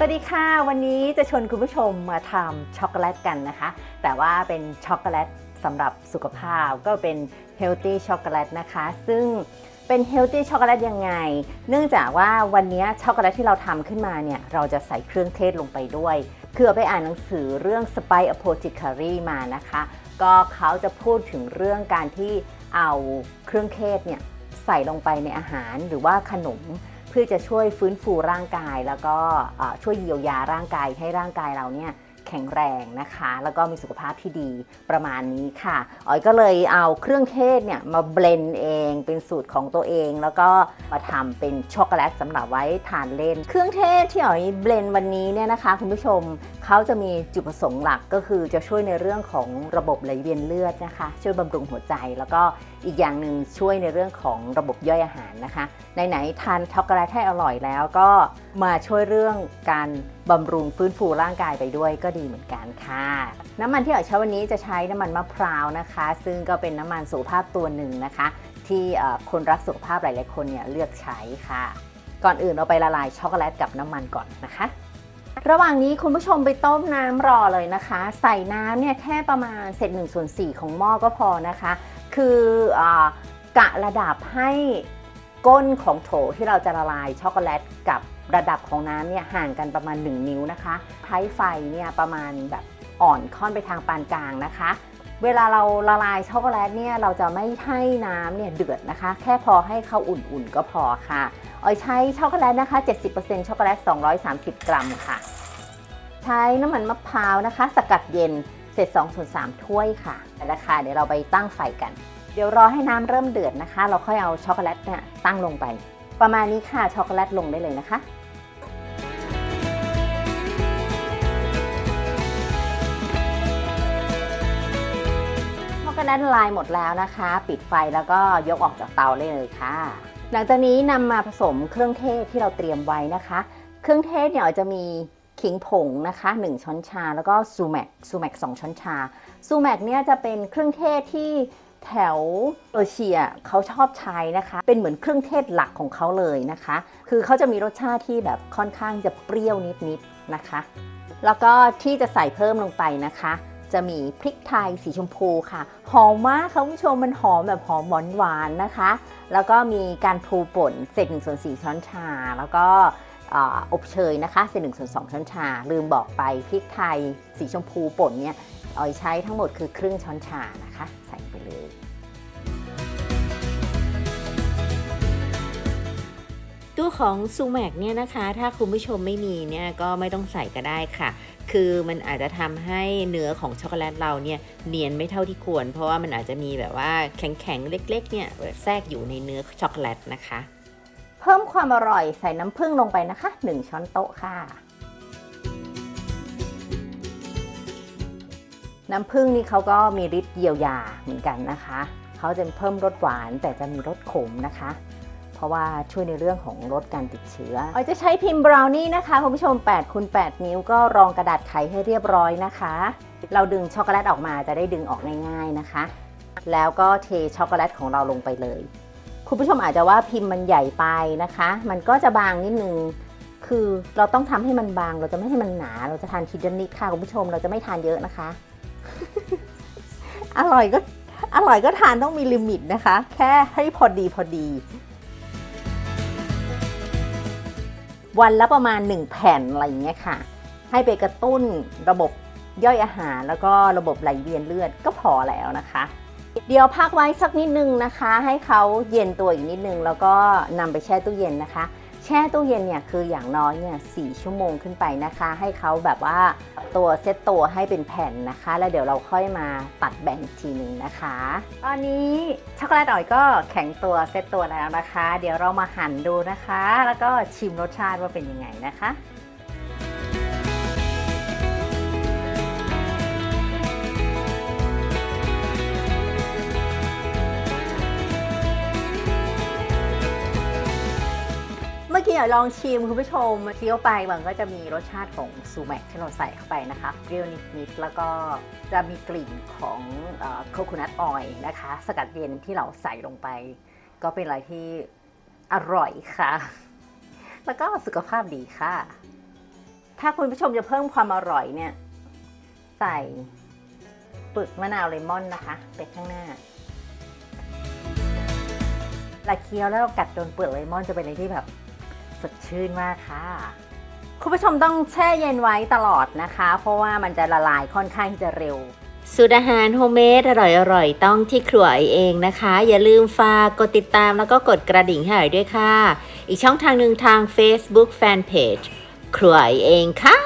สวัสดีค่ะ วันนี้จะชวนคุณผู้ชมมาทำช็อกโกแลตกันนะคะ แต่ว่าเป็นช็อกโกแลตสำหรับสุขภาพก็เป็นเฮลตี้ช็อกโกแลตนะคะ ซึ่งเป็นเฮลตี้ช็อกโกแลตยังไง เนื่องจากว่าวันนี้ช็อกโกแลตที่เราทำขึ้นมาเนี่ย เราจะใส่เครื่องเทศลงไปด้วย คือเอไปอ่านหนังสือเรื่อง Spice Apothecary มานะคะ ก็เขาจะพูดถึงเรื่องการที่เอาเครื่องเทศเนี่ยใส่ลงไปในอาหารหรือว่าขนม เพื่อจะช่วยฟื้นฟูร่างกาย แล้วก็ช่วยเยียวยาร่างกายให้ร่างกายเราเนี่ยแข็งแรงนะคะ แล้วก็มีสุขภาพที่ดีประมาณนี้ค่ะอ๋อยก็เลยเอาเครื่องเทศเนี่ยมาเบลนเอง เป็นสูตรของตัวเอง แล้วก็มาทำเป็นช็อกโกแลตสำหรับไว้ทานเล่น เครื่องเทศที่อ๋อยเบลนวันนี้เนี่ยนะคะ คุณผู้ชมเขาจะมีจุดประสงค์หลักก็คือจะช่วยในเรื่องของระบบไหลเวียนเลือดนะคะ ช่วยบำรุงหัวใจ แล้วก็อีกอย่างหนึ่งช่วยในเรื่องของระบบย่อยอาหารนะคะไหนๆทานช็อกโกแลตให้อร่อยแล้วก็มาช่วยเรื่องการบำรุงฟื้นฟูร่างกายไปด้วยก็ดีเหมือนกันค่ะ น้ำมันที่อ๋อยใช้วันนี้จะใช้น้ำมันมะพร้าวนะคะ ซึ่งก็เป็นน้ำมันสุภาพตัวหนึ่งนะคะ ที่คนรักสุขภาพหลาย ๆ คนเนี่ยเลือกใช้ค่ะ ก่อนอื่นเราไปละลายช็อกโกแลตกับน้ำมันก่อนนะคะ ระหว่างนี้คุณผู้ชมไปต้มน้ำรอเลยนะคะ ใส่น้ำเนี่ยแค่ประมาณเศษหนึ่งส่วนสี่ของหม้อก็พอนะคะ คืออกะระดับให้ก้นของโถที่เราจะละลายช็อกโกแลตกับระดับของน้ำเนี่ยห่างกันประมาณ 1 นิ้วนะคะใช้ไฟเนี่ยประมาณแบบอ่อนค่อนไปทางปานกลางนะคะ เวลาเราละลายช็อกโกแลตเนี่ยเราจะไม่ให้น้ำเนี่ยเดือดนะคะ แค่พอให้เขาอุ่นๆก็พอค่ะออยใช้ช็อกโกแลตนะคะ 70%ช็อกโกแลต 230 กรัมค่ะ ใช้น้ำมันมะพร้าวนะคะ สกัดเย็นเศษ2ส่วน3ถ้วยค่ะแล้วค่ะเดี๋ยวเราไปตั้งไฟกัน เดี๋ยวรอให้น้ำเริ่มเดือดนะคะ เราค่อยเอาช็อกโกแลตเนี่ยตั้งลงไป ประมาณนี้ค่ะช็อกโกแลตลงได้เลยนะคะ ช็อกโกแลตละลายหมดแล้วนะคะ ปิดไฟแล้วก็ยกออกจากเตาได้เลยค่ะ หลังจากนี้นำมาผสมเครื่องเทศที่เราเตรียมไว้นะคะ เครื่องเทศเนี่ยจะมีขิงผงนะคะ 1 ช้อนชา แล้วก็ซูแมกซูแมก2ช้อนชาซูแมกเนี่ยจะเป็นเครื่องเทศที่แถวเอเชียเขาชอบใช้นะคะ เป็นเหมือนเครื่องเทศหลักของเขาเลยนะคะ คือเขาจะมีรสชาติที่แบบค่อนข้างจะเปรี้ยวนิดๆนะคะ แล้วก็ที่จะใส่เพิ่มลงไปนะคะ จะมีพริกไทยสีชมพูค่ะ หอมมากค่ะคุณผู้ชมมันหอมแบบหอมหวานหวานนะคะ แล้วก็มีการพลูป่นเศษหนึ่งส่วนสี่ช้อนชา แล้วก็ออบเชยนะคะเศษหนึ่งส่วนสองช้อนชา ลืมบอกไปพริกไทยสีชมพูป่นเนี่ยออยใช้ทั้งหมดคือครึ่งช้อนชานะคะ ใส่ไปเลยตัวของซูแมกเนี่ยนะคะ ถ้าคุณผู้ชมไม่มีเนี่ยก็ไม่ต้องใส่ก็ได้ค่ะ คือมันอาจจะทำให้เนื้อของช็อกโกแลตเราเนี่ยเนียนไม่เท่าที่ควร เพราะว่ามันอาจจะมีแบบว่าแข็งๆ เล็กๆเนี่ยแทรกอยู่ในเนื้อช็อกโกแลตนะคะ เพิ่มความอร่อยใส่น้ำผึ้งลงไปนะคะ 1 ช้อนโต๊ะค่ะ น้ำผึ้งนี่เขาก็มีฤทธิ์เยียวยาเหมือนกันนะคะ เขาจะเพิ่มรสหวานแต่จะมีรสขมนะคะ เพราะว่าช่วยในเรื่องของลดการติดเชื้อออยจะใช้พิมพ์บราวนี่นะคะคุณผู้ชม8คูณ8นิ้วก็รองกระดาษไขให้เรียบร้อยนะคะ เราดึงช็อกโกแลตออกมาจะได้ดึงออกง่ายๆนะคะ แล้วก็เทช็อกโกแลตของเราลงไปเลย คุณผู้ชมอาจจะว่าพิมพ์มันใหญ่ไปนะคะ มันก็จะบางนิดนึงคือเราต้องทำให้มันบาง เราจะไม่ให้มันหนา เราจะทานทีละนิดค่ะคุณผู้ชม เราจะไม่ทานเยอะนะคะ อร่อยก็อร่อยก็ทานต้องมีลิมิตนะคะ แค่ให้พอดีพอดี วันละประมาณ 1 แผ่นอะไรอย่างเงี้ยค่ะ ให้ไปกระตุ้นระบบย่อยอาหาร แล้วก็ระบบไหลเวียนเลือดก็พอแล้วนะคะ เดี๋ยวพักไว้สักนิดนึงนะคะ ให้เขาเย็นตัวอีกนิดนึง แล้วก็นำไปแช่ตู้เย็นนะคะ แช่ตู้เย็นเนี่ยคืออย่างน้อยเนี่ยสชั่วโมงขึ้นไปนะคะ ให้เขาแบบว่าตัวเซตตัวให้เป็นแผ่นนะคะ แล้วเดี๋ยวเราค่อยมาตัดแบ่งทีหนึ่งนะคะ ตอนนี้ช็อกโกแลตอ่อยก็แข็งตัวเซตตัวแล้วนะคะ เดี๋ยวเรามาหั่นดูนะคะ แล้วก็ชิมรสชาติว่าเป็นยังไงนะคะ เมื่อกี้อะลองชิมคุณผู้ชมเคี้ยวไปมันก็จะมีรสชาติของซูแมกที่เราใส่เข้าไปนะคะเปรี้ยวนิดๆแล้วก็จะมีกลิ่นของโคโคนัทออยล์นะคะ สกัดเย็นที่เราใส่ลงไป ก็เป็นอะไรที่อร่อยค่ะ แล้วก็สุขภาพดีค่ะ ถ้าคุณผู้ชมจะเพิ่มความอร่อยเนี่ย ใส่ปึกมะนาวเลมอนนะคะ ไปข้างหน้าเราเคี้ยวแล้วเรากัดโดนเปลือกเลมอนจะเป็นอะไรที่แบบ สดชื่นมากค่ะ คุณผู้ชมต้องแช่เย็นไว้ตลอดนะคะ เพราะว่ามันจะละลายค่อนข้างจะเร็วสูตรอาหารโฮมเมดอร่อยอร่อยต้องที่ครัวเองนะคะ อย่าลืมฝากกดติดตามแล้วก็กดกระดิ่งให้ไอด้วยค่ะ อีกช่องทางหนึ่งทาง Facebook Fanpage ครัวเองค่ะ